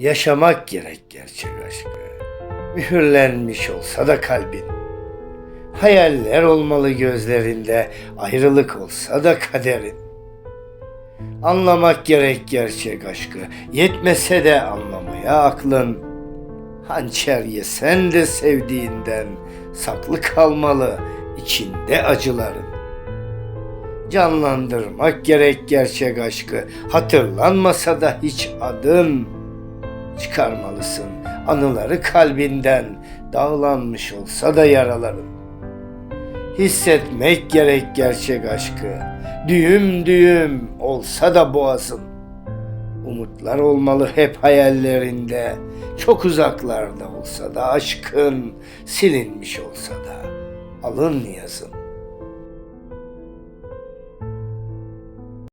Yaşamak gerek gerçek aşkı. Mühürlenmiş olsa da kalbin. Hayaller olmalı gözlerinde, ayrılık olsa da kaderin. Anlamak gerek gerçek aşkı, yetmese de anlamaya aklın. Hançer yesen de sevdiğinden, saklı kalmalı içinde acıların. Canlandırmak gerek gerçek aşkı, hatırlanmasa da hiç adın. Çıkarmalısın anıları kalbinden, dağlanmış olsa da yaraların. Hissetmek gerek gerçek aşkı, düğüm düğüm olsa da boğazın. Umutlar olmalı hep hayallerinde, çok uzaklarda olsa da aşkın, silinmiş olsa da alın yazın.